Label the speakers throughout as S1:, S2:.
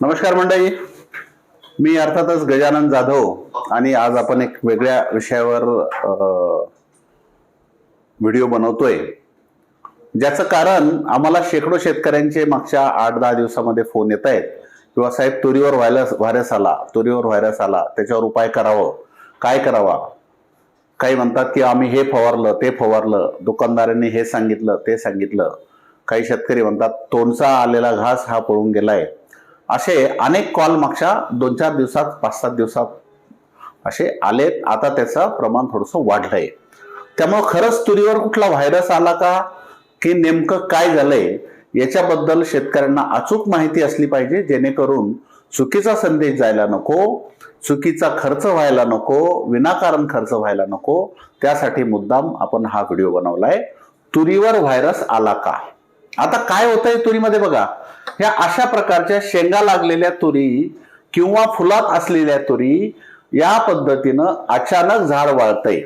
S1: नमस्कार मंडळी. मी अर्थातच गजानन जाधव आणि आज आपण एक वेगळ्या विषयावर व्हिडिओ बनवतोय. ज्याचं कारण आम्हाला शेकडो शेतकऱ्यांचे मागच्या आठ दहा दिवसामध्ये फोन येत आहेत. किंवा साहेब तुरीवर व्हायरस व्हायरस आला तुरीवर व्हायरस आला त्याच्यावर उपाय करावं. काय करावा? काही म्हणतात की आम्ही हे फवारलं ते फवारलं दुकानदारांनी हे सांगितलं ते सांगितलं. काही शेतकरी म्हणतात तोंडचा आलेला घास हा पळून गेलाय. असे अनेक कॉल मागच्या दोन चार दिवसात पाच सात दिवसात असे आलेत. आता त्याचं प्रमाण थोडंसं वाढलंय. त्यामुळं खरंच तुरीवर कुठला व्हायरस आला का? की नेमकं काय झालंय? याच्याबद्दल शेतकऱ्यांना अचूक माहिती असली पाहिजे जेणेकरून चुकीचा संदेश जायला नको चुकीचा खर्च व्हायला नको विनाकारण खर्च व्हायला नको. त्यासाठी मुद्दाम आपण हा व्हिडिओ बनवलाय. तुरीवर व्हायरस आला का? आता काय होतंय तुरीमध्ये बघा. ह्या अशा प्रकारच्या शेंगा लागलेल्या तुरी किंवा फुलात असलेल्या तुरी या पद्धतीनं अचानक झाड वाळतंय.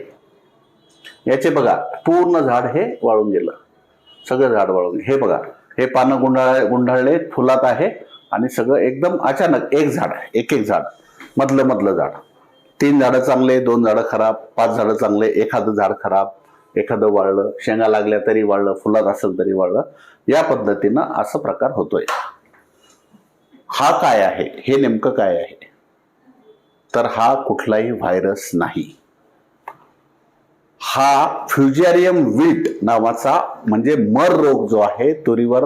S1: याचे बघा पूर्ण झाड हे वाळून गेलं. सगळं झाड वाळून हे बघा हे पानं गुंडाळ गुंडाळले फुलात आहे आणि सगळं एकदम अचानक एक झाड एक एक झाड मधलं मधलं झाड. तीन झाडं चांगले दोन झाडं खराब पाच झाडं चांगले एखादं झाड खराब एखादं वाळलं शेंगा लागल्या तरी वाळलं फुलात असेल तरी वाळलं या पद्धतीनं असं प्रकार होतोय. हा काय आहे? हे नेमकं काय आहे? तर हा कुठलाही व्हायरस नाही. हा फ्युजेरियम विट नावाचा म्हणजे मर रोग जो आहे तुरीवर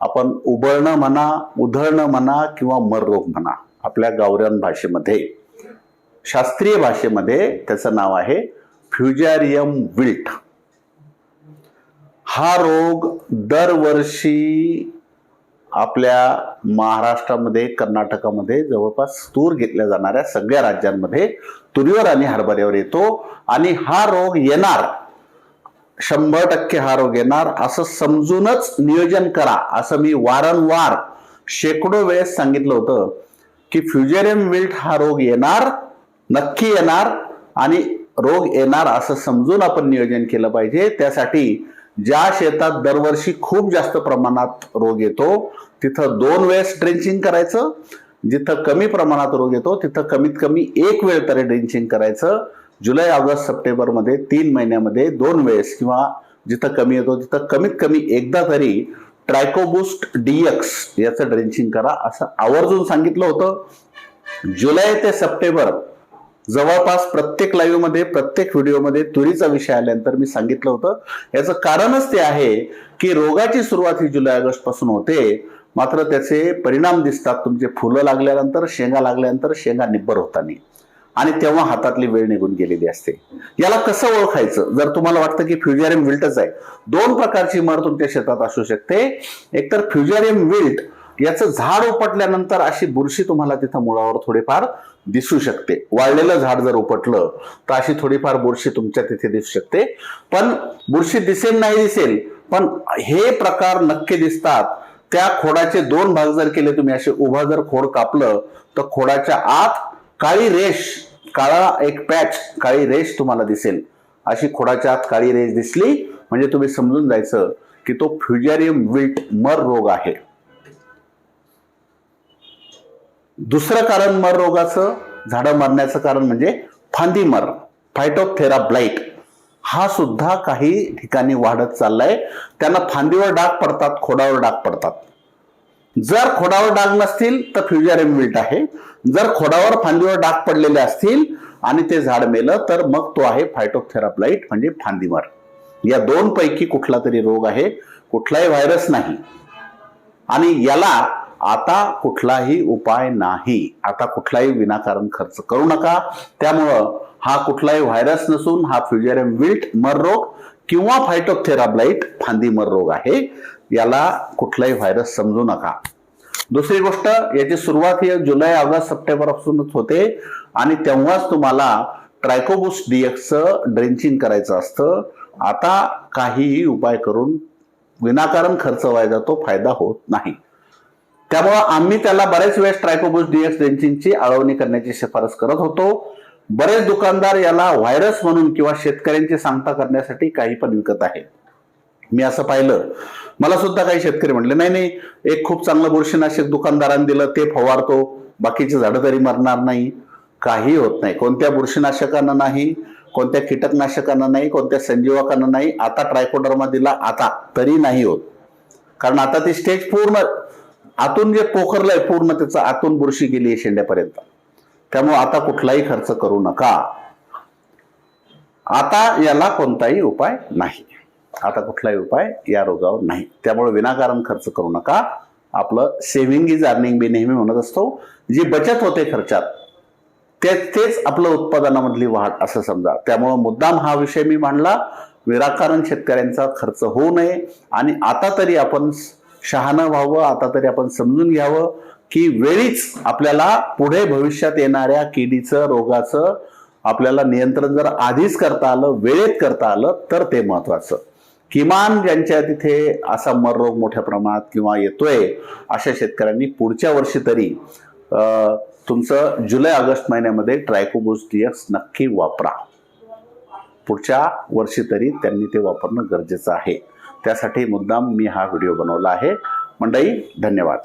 S1: आपण उबळणं म्हणा उधळणं म्हणा किंवा मर रोग म्हणा आपल्या गावरान भाषेमध्ये शास्त्रीय भाषेमध्ये त्याचं नाव आहे फ्युजेरियम विल्ट हा रोग दरवर्षी आपल्या महाराष्ट्रामध्ये कर्नाटकामध्ये जवळपास तूर घेतल्या जाणाऱ्या सगळ्या राज्यांमध्ये तुरीवर आणि हरभऱ्यावर येतो. आणि हा रोग येणार शंभर टक्के हा रोग येणार असं समजूनच नियोजन करा. असं मी वारंवार शेकडो वेळेस सांगितलं होतं की फ्युजेरियम विल्ट हा रोग येणार नक्की येणार आणि रोग येणार असं समजून आपण नियोजन केलं पाहिजे. त्यासाठी ज्या शेतात दरवर्षी खूप जास्त प्रमाणात रोग येतो तिथं दोन वेळेस ड्रेंचिंग करायचं. जिथं कमी प्रमाणात रोग येतो तिथं कमीत कमी एक वेळ तरी ड्रेंचिंग करायचं. जुलै ऑगस्ट सप्टेंबरमध्ये तीन महिन्यामध्ये दोन वेळेस किंवा जिथं कमी येतो तिथं कमीत कमी एकदा तरी ट्रायकोबुस्ट डीएक्स याचं ड्रेंचिंग करा असं आवर्जून सांगितलं होतं. जुलै ते सप्टेंबर जवळपास प्रत्येक लाईव्हमध्ये प्रत्येक व्हिडिओमध्ये तुरीचा विषय आल्यानंतर मी सांगितलं होतं. याचं कारणच ते आहे की रोगाची सुरुवात ही जुलै ऑगस्टपासून होते. मात्र त्याचे परिणाम दिसतात. तुमचे फुलं लागल्यानंतर शेंगा लागल्यानंतर शेंगा निब्बर होतानी. आणि तेव्हा हातातली वेळ निघून गेलेली असते. याला कसं ओळखायचं? जर तुम्हाला वाटतं की फ्युजेरियम विल्टच आहे. दोन प्रकारची मर तुमच्या शेतात असू शकते. एकतर फ्युजेरियम विल्ट याचं झाड उपटल्यानंतर अशी बुरशी तुम्हाला तिथं मुळावर थोडेफार दिसू शकते. वाळलेलं झाड जर उपटलं तर अशी थोडीफार बुरशी तुमच्या तिथे दिसू शकते. पण बुरशी दिसेल नाही दिसेल पण हे प्रकार नक्की दिसतात. त्या खोडाचे दोन भाग जर केले तुम्ही असे उभा जर खोड कापलं तर खोडाच्या आत काळी रेष काळा एक पॅच काळी रेष तुम्हाला दिसेल. अशी खोडाच्या आत काळी रेष दिसली म्हणजे तुम्ही समजून जायचं की तो फ्युजेरियम विल्ट मर रोग आहे. दुसरं कारण मर रोगाचं झाडं मरण्याचं कारण म्हणजे फांदी मर फायटोथेरा ब्लाइट हा सुद्धा काही ठिकाणी वाढत चाललाय. त्यांना फांदीवर डाग पडतात खोडावर डाग पडतात. जर खोडावर डाग नसतील तर फ्युजर विल्ट आहे. जर खोडावर फांदीवर डाग पडलेले असतील आणि ते झाड मेलं तर मग तो आहे फायटोथेराप्लाइट म्हणजे फांदीमर या दोन पैकी कुठला तरी रोग आहे. कुठलाही व्हायरस नाही. आणि याला आता कुठलाही उपाय नाही. आता कुठलाही विनाकारण खर्च करू नका. त्यामुळं हा कुठलाही व्हायरस नसून हा फ्युजेरियम विल्ट मर रोग किंवा फायटोथेराब्लाइट फांदी मर रोग आहे. याला कुठलाही व्हायरस समजू नका. दुसरी गोष्ट याची सुरुवात ही जुलै ऑगस्ट सप्टेंबर पासूनच होते. आणि तेव्हाच तुम्हाला ट्रायकोबुस डीएक्सचं ड्रेंचिंग करायचं असतं. आता काहीही उपाय करून विनाकारण खर्च व्हायचा तो फायदा होत नाही. त्यामुळं आम्ही त्याला बरेच वेळेस ट्रायकोबुस डीएक्स ड्रेंचिंगची आळवणी करण्याची शिफारस करत होतो. बरेच दुकानदार याला व्हायरस म्हणून किंवा शेतकऱ्यांची सांगता करण्यासाठी काही पण विकत आहे मी असं पाहिलं. मला सुद्धा काही शेतकरी म्हणले नाही नाही एक खूप चांगलं बुरशीनाशक दुकानदारांनी दिलं ते फवारतो बाकीची झाडं तरी मरणार नाही. काही होत नाही. कोणत्या बुरशीनाशकांना नाही कोणत्या कीटकनाशकांना नाही कोणत्या संजीवकांना नाही आता ट्रायकोडर्मा दिला आता तरी नाही होत. कारण आता ती स्टेज पूर्ण आतून जे पोखरलंय पूर्ण त्याचं आतून बुरशी गेली आहे शेंड्यापर्यंत. त्यामुळे आता कुठलाही खर्च करू नका. आता याला कोणताही उपाय नाही. आता कुठलाही उपाय या रोगावर नाही. त्यामुळे विनाकारण खर्च करू नका. आपलं सेव्हिंग इज अर्निंग मी नेहमी म्हणत असतो. जी बचत होते खर्चात ते तेच आपलं उत्पादनामधली वाढ असं समजा. त्यामुळं मुद्दाम हा विषय मी मांडला. विनाकारण शेतकऱ्यांचा खर्च होऊ नये. आणि आता तरी आपण शहाणं व्हावं आता तरी आपण समजून घ्यावं की वेळीच आपल्याला पुढे भविष्यात येणाऱ्या किडीचं रोगाचं आपल्याला नियंत्रण जर आधीच करता आलं वेळेत करता आलं तर ते महत्वाचं. किमान ज्यांच्या तिथे असा मर रोग मोठ्या प्रमाणात किंवा येतोय अशा शेतकऱ्यांनी पुढच्या वर्षी तरी तुमचं जुलै ऑगस्ट महिन्यामध्ये ट्रायकोबुस डीएक्स नक्की वापरा. पुढच्या वर्षी तरी त्यांनी ते वापरणं गरजेचं आहे. त्यासाठी मुद्दाम मी हा व्हिडिओ बनवला आहे. मंडई धन्यवाद.